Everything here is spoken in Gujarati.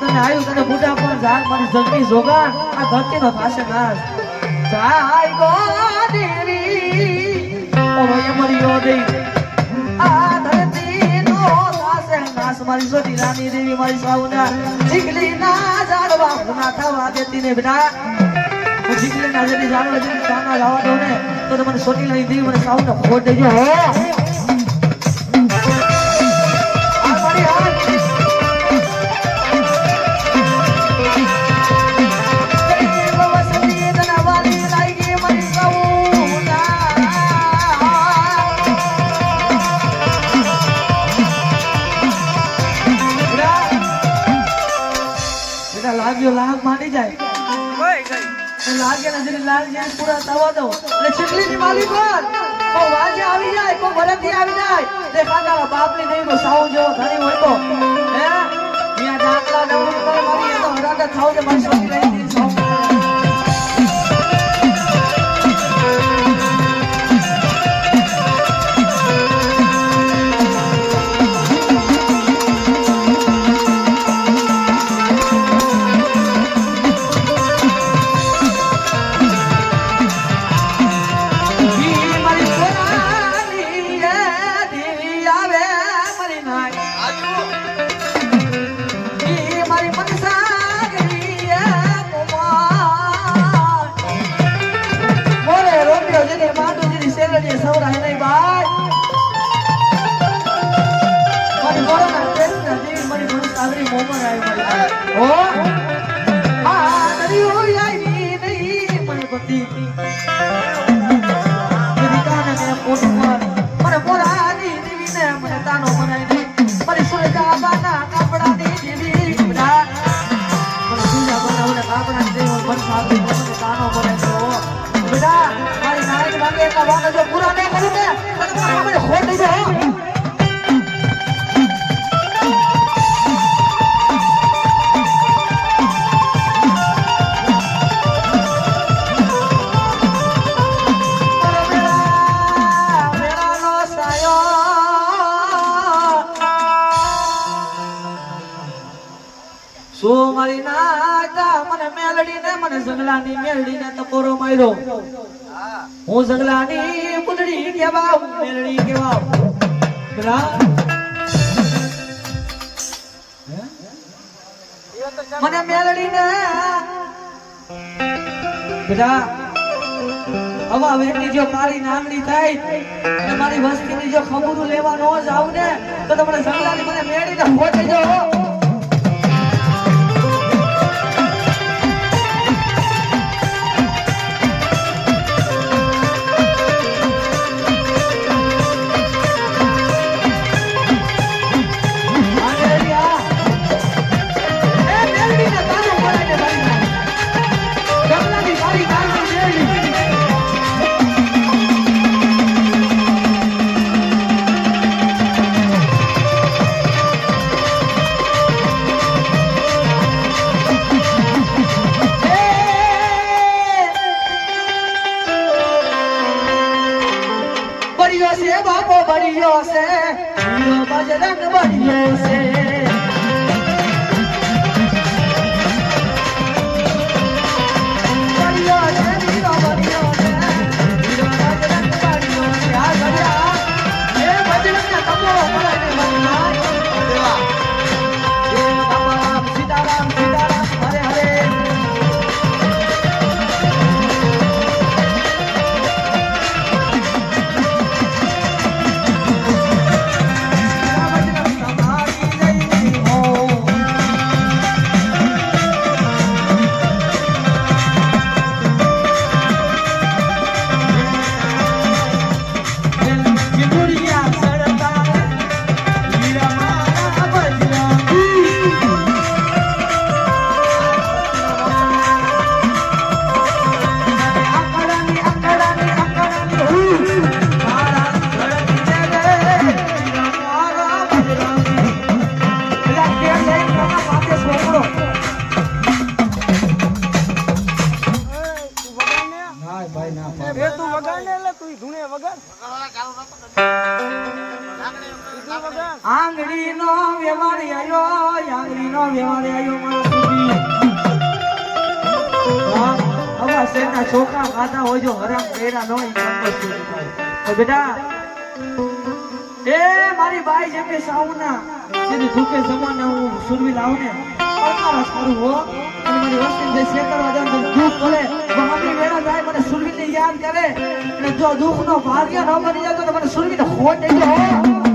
તને આયુ તને બુઢા પણ જાગ મારી જગની જોગા આ ધરતીનો થાશે નાશ જાય ગો દેવી, ઓલો યમરિયો દે. આ ધરતીનો થાશે નાશ મારી જોડી રાની દેવી, મારી સાઉના. જીગલી ના જાડવા ગુના થવા દેતી ને બેટા. હું જીગલી ના જડી જાણવા જડી કાના લાવા દો ને, તો તમને સોટી લઈ દેવી, મને સાઉને ફોડ દેજો, હો. લાગ્યો લાગ માની જાય. લાગે ને જરી જાય પૂરા થવા દો એટલે ચીકલી ની પર કો વાજે આવી જાય કો ભરતી આવી જાય. તે કાકા બાપની નહીં કો સાવ જો ધણી હોય તો મોમર આવી ઓ આ દરિયો આવી નહીં મને બધી. મને જંગલાની જંગલાની મેલડી બેટા હવે વેટની જો મારી નામડી થાય અને મારી વસ્તીની જો ખબરું લેવા ન જાવ ને, તો તમને સંગલાની મને મેળીને ફોટી જો Yes, yes, yes. ભાઈ ના છોકરા ખાતા હોય જો હરામ પેરા નો બેટા એ મારી ભાઈ જેમ કે સાઉના જેની દુખે સમાના હું સુરવી લાવું ને સારું હો. અને મારી વસ્તી જે શેતરવા જાઉં દુઃખ પડે કરે એટલે જો દુઃખનો ભાગ્ય ન બની જતો તો મને સુરવીને ખોટ થઈ જાય.